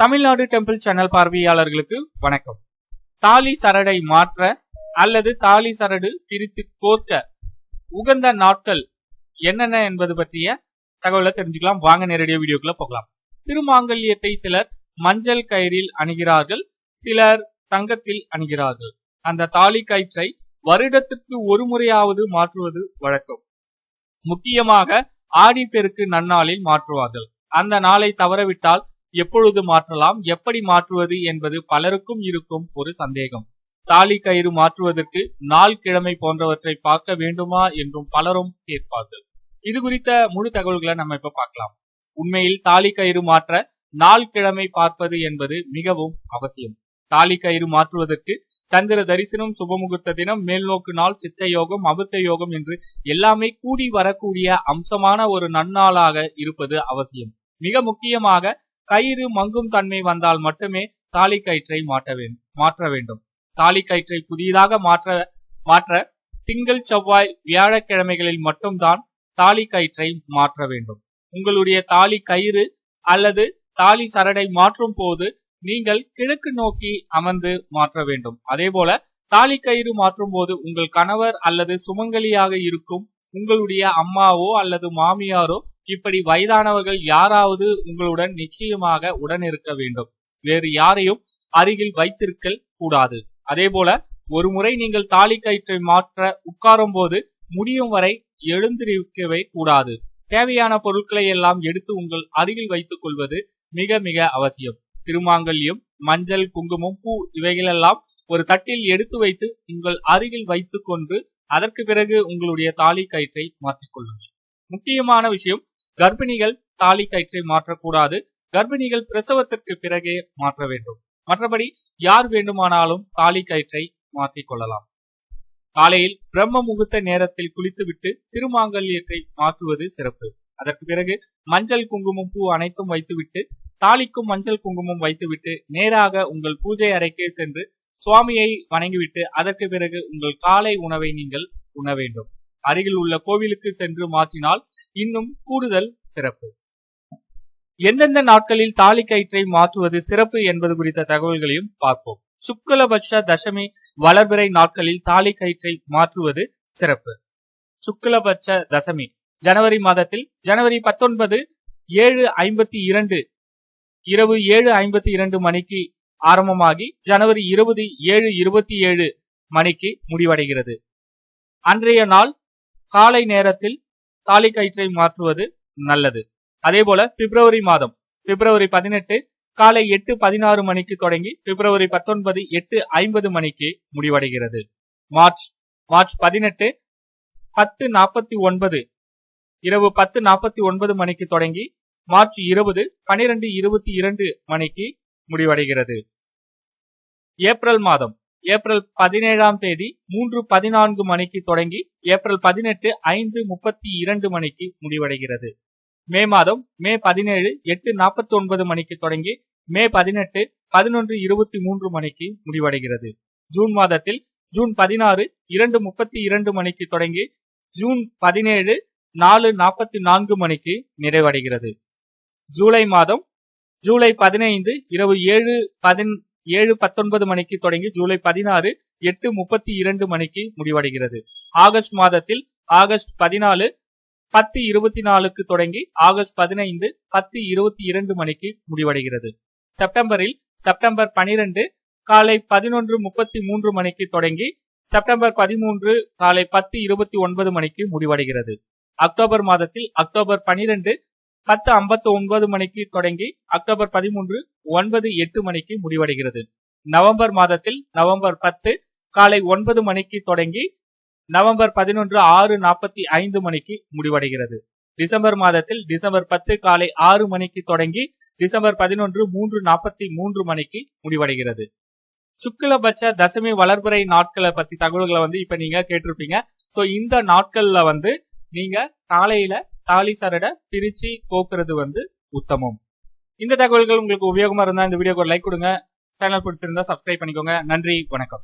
Tamil Nadu temple channel பார்வையாளர்களுக்கு வணக்கம். தாலி சரடை மாற்ற அல்லது தாலி சரடு பிரித்து கோர்க்க உகந்த நாட்கள் என்னென்ன என்பது பற்றிய தகவலை தெரிஞ்சுக்கலாம். வாங்க நேரடியாக வீடியோக்குள்ள போகலாம். திருமாங்கல்யத்தை சிலர் மஞ்சள் கயிறில் அணுகிறார்கள் சிலர் தங்கத்தில் அணுகிறார்கள். அந்த தாலி கயிற்றை வருடத்திற்கு ஒரு முறையாவது மாற்றுவது வழக்கம். முக்கியமாக ஆடி பெருக்கு நன்னாளில் மாற்றுவார்கள். அந்த நாளை தவறவிட்டால் எப்பொழுது மாற்றலாம் எப்படி மாற்றுவது என்பது பலருக்கும் இருக்கும் ஒரு சந்தேகம். தாலி கயிறு மாற்றுவதற்கு நாள் கிழமை போன்றவற்றை பார்க்க வேண்டுமா என்றும் பலரும் கேட்பார்கள். இது குறித்த முழு தகவல்களை நம்ம இப்ப பார்க்கலாம். உண்மையில் தாலி கயிறு மாற்ற நாள் கிழமை பார்ப்பது என்பது மிகவும் அவசியம். தாலி கயிறு மாற்றுவதற்கு சந்திர தரிசனம் சுபமுகூர்த்த தினம் மேல்நோக்கு நாள் சித்த யோகம் அபுத்த யோகம் என்று எல்லாமே கூடி வரக்கூடிய அம்சமான ஒரு நன்னாளாக இருப்பது அவசியம். மிக முக்கியமாக கயிறு மங்கும் தன்மை வந்தால் மட்டுமே தாலி கயிற்றை மாற்ற வேண்டும் மாற்ற வேண்டும். தாலி கயிற்றை புதிதாக மாற்ற மாற்ற திங்கள் செவ்வாய் வியாழக்கிழமைகளில் மட்டும்தான் தாலி கயிற்றை மாற்ற வேண்டும். உங்களுடைய தாலி கயிறு அல்லது தாலி சரடை மாற்றும் போது நீங்கள் கிழக்கு நோக்கி அமர்ந்து மாற்ற வேண்டும். அதே போல தாலி கயிறு மாற்றும் போது உங்கள் கணவர் அல்லது சுமங்கலியாக இருக்கும் உங்களுடைய அம்மாவோ அல்லது மாமியாரோ இப்படி வயதானவர்கள் யாராவது உங்களுடன் நிச்சயமாக உடன் இருக்க வேண்டும். வேறு யாரையும் அருகில் வைத்திருக்க கூடாது. அதே போல ஒரு முறை நீங்கள் தாலி கயிற்றை மாற்ற உட்காரும் போது முடியும் வரை எழுந்திருக்கவே கூடாது. தேவையான பொருட்களை எல்லாம் எடுத்து உங்கள் அருகில் வைத்துக் கொள்வது மிக மிக அவசியம். திருமாங்கல்யம் மஞ்சள் குங்குமம் பூ இவைகளெல்லாம் ஒரு தட்டில் எடுத்து வைத்து உங்கள் அருகில் வைத்துக் கொண்டு அதற்கு பிறகு உங்களுடைய தாலி கயிற்றை மாற்றிக்கொள்ளுங்கள் முக்கியமான விஷயம் கர்ப்பிணிகள் தாலி கயிற்றை மாற்றக்கூடாது. கர்ப்பிணிகள் பிரசவத்திற்கு பிறகே மாற்ற வேண்டும். மற்றபடி யார் வேண்டுமானாலும் தாலி கயிற்றை மாற்றிக் கொள்ளலாம். காலையில் பிரம்ம முகூர்த்த நேரத்தில் குளித்துவிட்டு திருமாங்கல்யத்தை மாற்றுவது சிறப்பு. அதற்கு பிறகு மஞ்சள் குங்குமம் பூ அனைத்தும் வைத்துவிட்டு தாலிக்கும் மஞ்சள் குங்குமம் வைத்துவிட்டு நேராக உங்கள் பூஜை அறைக்கே சென்று சுவாமியை வணங்கிவிட்டு அதற்கு பிறகு உங்கள் காலை உணவை நீங்கள் உண்ண வேண்டும். அருகில் உள்ள கோவிலுக்கு சென்று மாற்றினால் இன்னும் கூடுதல் சிறப்பு. எந்தெந்த நாட்களில் தாலி கயிற்றை மாற்றுவது சிறப்பு என்பது குறித்த தகவல்களையும் பார்ப்போம். சுக்லபட்ச தசமி வளர்பிறை நாட்களில் தாலி கயிற்றை மாற்றுவது சிறப்பு. சுக்லபட்ச தசமி ஜனவரி மாதத்தில் ஜனவரி பத்தொன்பது ஏழு ஐம்பத்தி இரண்டு இரவு ஏழு ஐம்பத்தி இரண்டு மணிக்கு ஆரம்பமாகி ஜனவரி இருபது ஏழு இருபத்தி ஏழு மணிக்கு முடிவடைகிறது. அன்றைய நாள் காலை நேரத்தில் தாலி கயிற்றை மாற்றுவது நல்லது. அதே போல பிப்ரவரி மாதம். பிப்ரவரி பதினெட்டு காலை எட்டு பதினாறு மணிக்கு தொடங்கி பிப்ரவரி பத்தொன்பது எட்டு ஐம்பது மணிக்கு முடிவடைகிறது. மார்ச் மார்ச் பதினெட்டு பத்து நாற்பத்தி ஒன்பது இரவு பத்து நாற்பத்தி ஒன்பது மணிக்கு தொடங்கி மார்ச் இருபது பனிரெண்டு இருபத்தி இரண்டு மணிக்கு முடிவடைகிறது. ஏப்ரல் மாதம். ஏப்ரல் பதினேழாம் தேதி மூன்று பதினான்கு மணிக்கு தொடங்கி ஏப்ரல் பதினெட்டு ஐந்து முப்பத்தி இரண்டு மணிக்கு முடிவடைகிறது. மே மாதம் மே பதினேழு எட்டு நாற்பத்தி ஒன்பது மணிக்கு தொடங்கி மே பதினெட்டு பதினொன்று இருபத்தி மூன்று மணிக்கு முடிவடைகிறது. ஜூன் மாதத்தில் ஜூன் பதினாறு இரண்டு முப்பத்தி இரண்டு மணிக்கு தொடங்கி ஜூன் பதினேழு நாலு நாற்பத்தி நான்கு மணிக்கு நிறைவடைகிறது. ஜூலை மாதம் ஜூலை பதினைந்து இரவு ஏழு பதின் ஏழு பத்தொன்பது மணிக்கு தொடங்கி ஜூலை பதினாறு எட்டு முப்பத்தி இரண்டு மணிக்கு முடிவடைகிறது. ஆகஸ்ட் மாதத்தில் ஆகஸ்ட் பதினாலு பத்து இருபத்தி நாலுக்கு தொடங்கி ஆகஸ்ட் பதினைந்து பத்து இருபத்தி இரண்டு மணிக்கு முடிவடைகிறது. செப்டம்பரில் செப்டம்பர் பனிரெண்டு காலை பதினொன்று முப்பத்தி மூன்று மணிக்கு தொடங்கி செப்டம்பர் பதிமூன்று காலை பத்து இருபத்தி ஒன்பது மணிக்கு முடிவடைகிறது. அக்டோபர் மாதத்தில் அக்டோபர் பனிரெண்டு பத்து ஐம்பத்தி ஒன்பது மணிக்கு தொடங்கி அக்டோபர் பதிமூன்று ஒன்பது எட்டு மணிக்கு முடிவடைகிறது. நவம்பர் மாதத்தில் நவம்பர் பத்து காலை ஒன்பது மணிக்கு தொடங்கி நவம்பர் பதினொன்று ஆறு நாற்பத்தி ஐந்து மணிக்கு முடிவடைகிறது. டிசம்பர் மாதத்தில் டிசம்பர் பத்து காலை ஆறு மணிக்கு தொடங்கி டிசம்பர் பதினொன்று மூன்று நாற்பத்தி மூன்று மணிக்கு முடிவடைகிறது. சுக்கிலபட்ச தசமி வளர்பிறை நாட்களை பத்தி தகவல்களை வந்து இப்ப நீங்க கேட்டிருப்பீங்க. சோ இந்த நாட்கள்ல வந்து நீங்க காலையில தாலி சரட பிரிச்சு கோக்குறது வந்து உத்தமம். இந்த தகவல்கள் உங்களுக்கு உபயோகமா இருந்தா இந்த வீடியோக்கு லைக் கொடுங்க. சேனல் பிடிச்சிருந்தா சப்ஸ்கிரைப் பண்ணிக்கோங்க. நன்றி வணக்கம்.